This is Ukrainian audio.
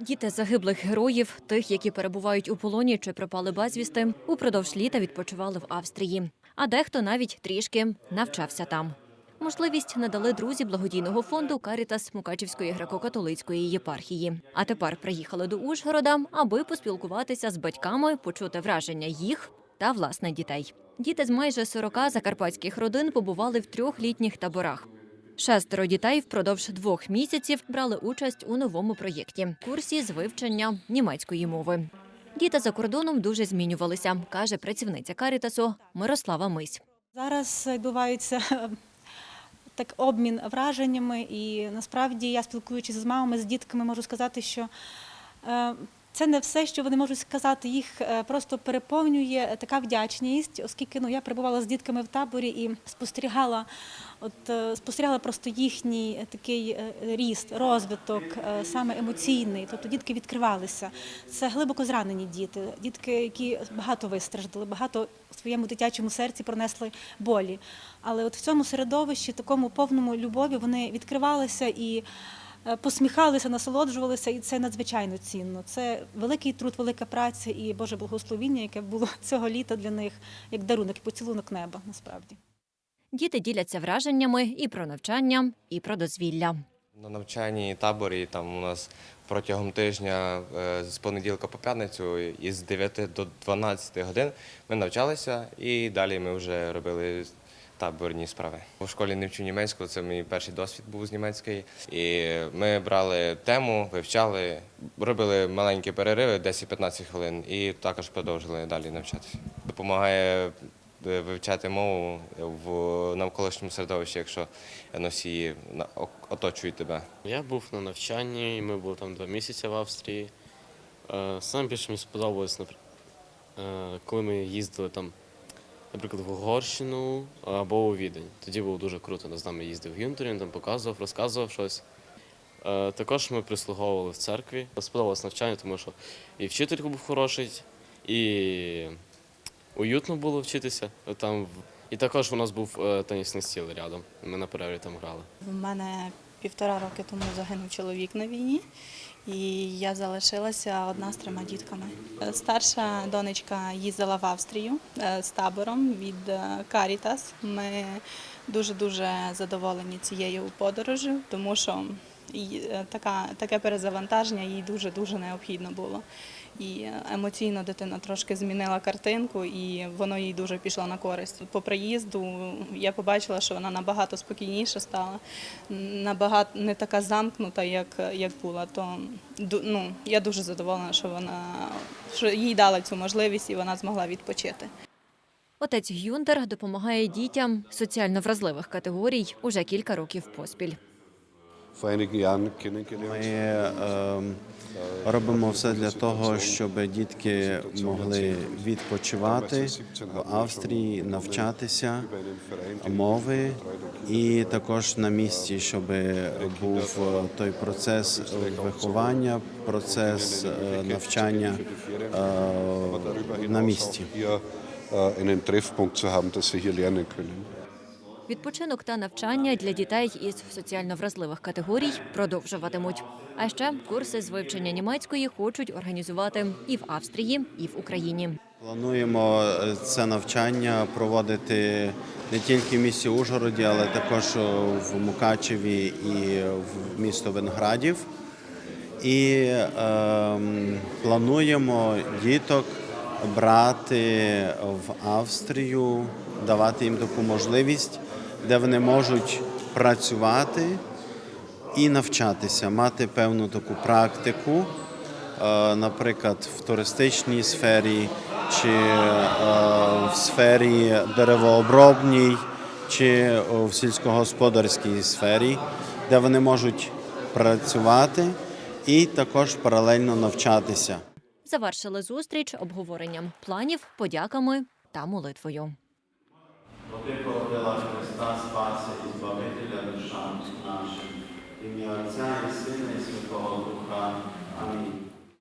Діти загиблих героїв, тих, які перебувають у полоні чи пропали безвісти, упродовж літа відпочивали в Австрії. А дехто навіть трішки навчався там. Можливість надали друзі благодійного фонду Карітас Мукачівської греко-католицької єпархії. А тепер приїхали до Ужгорода, аби поспілкуватися з батьками, почути враження їх та власне дітей. Діти з майже 40 закарпатських родин побували в трьох літніх таборах. Шестеро дітей впродовж двох місяців брали участь у новому проєкті курсі з вивчення німецької мови. Діти за кордоном дуже змінювалися, каже працівниця Карітасу Мирослава Мись. Зараз відбувається так обмін враженнями, і насправді я спілкуючись з мамами, з дітками, можу сказати, що е, це не все, що вони можуть сказати. Їх е, просто переповнює така вдячність, оскільки ну я перебувала з дітками в таборі і спостерігала, от е, спостерігала просто їхній такий е, ріст, розвиток, е, саме емоційний. Тобто дітки відкривалися. Це глибоко зранені діти, дітки, які багато вистраждали, багато в своєму дитячому серці пронесли болі. Але от в цьому середовищі, такому повному любові, вони відкривалися і е, посміхалися, насолоджувалися, і це надзвичайно цінно. Це великий труд, велика праця і Боже благословіння, яке було цього літа для них як дарунок і поцілунок неба. Насправді. Діти діляться враженнями і про навчання, і про дозвілля. На навчанні таборі там у нас протягом тижня е, з понеділка по п'ятницю із 9 до 12 годин ми навчалися і далі ми вже робили таборні справи. У школі не вчу німецьку, це мій перший досвід був з німецької. І ми брали тему, вивчали, робили маленькі перериви 10-15 хвилин і також продовжили далі навчатися. Допомагає е, вивчати мову в навколишньому середовищі, якщо носії оточують тебе. Я був на навчанні, і ми були там два місяці в Австрії. Е, Саме більше мені сподобалось, е, коли ми їздили там, наприклад, в Угорщину або у Відень. Тоді було дуже круто. З нами їздив Гюнтер, він там показував, розказував щось. Е, Також ми прислуговували в церкві. Сподобалось навчання, тому що і вчитель був хороший, і уютно було вчитися. Там, і також у нас був е, тенісний стіл рядом. Ми на перерві там грали. У мене півтора роки тому загинув чоловік на війні, і я залишилася одна з трьома дітками. Е, Старша донечка їздила в Австрію е, з табором від е, Карітас. Ми дуже дуже задоволені цією подорожю, тому що е, така, таке перезавантаження їй дуже дуже необхідно було. І емоційно дитина трошки змінила картинку, і воно їй дуже пішло на користь. По приїзду я побачила, що вона набагато спокійніша стала, набагато не така замкнута, як, як була. То ну, я дуже задоволена, що вона що їй дали цю можливість і вона змогла відпочити. Отець Гюнтер допомагає дітям соціально вразливих категорій уже кілька років поспіль. Ми е, робимо все для того, щоб дітки могли відпочивати в Австрії, навчатися мови, і також на місці, щоб був е, той процес виховання, процес е, навчання е, на місці. Äh, einen Treffpunkt zu haben, dass sie hier lernen können. Відпочинок та навчання для дітей із соціально вразливих категорій продовжуватимуть. А ще курси з вивчення німецької хочуть організувати і в Австрії, і в Україні. Плануємо е, це навчання проводити не тільки в місті Ужгороді, але також е, в Мукачеві і в місто Венградів. І ем, плануємо діток брати в Австрію, давати їм таку можливість, де вони можуть працювати і навчатися, мати певну таку практику, е, наприклад, в туристичній сфері, чи е, в сфері деревообробній, чи в сільськогосподарській сфері, де вони можуть працювати і також паралельно навчатися. Завершили зустріч обговоренням планів, подяками та молитвою.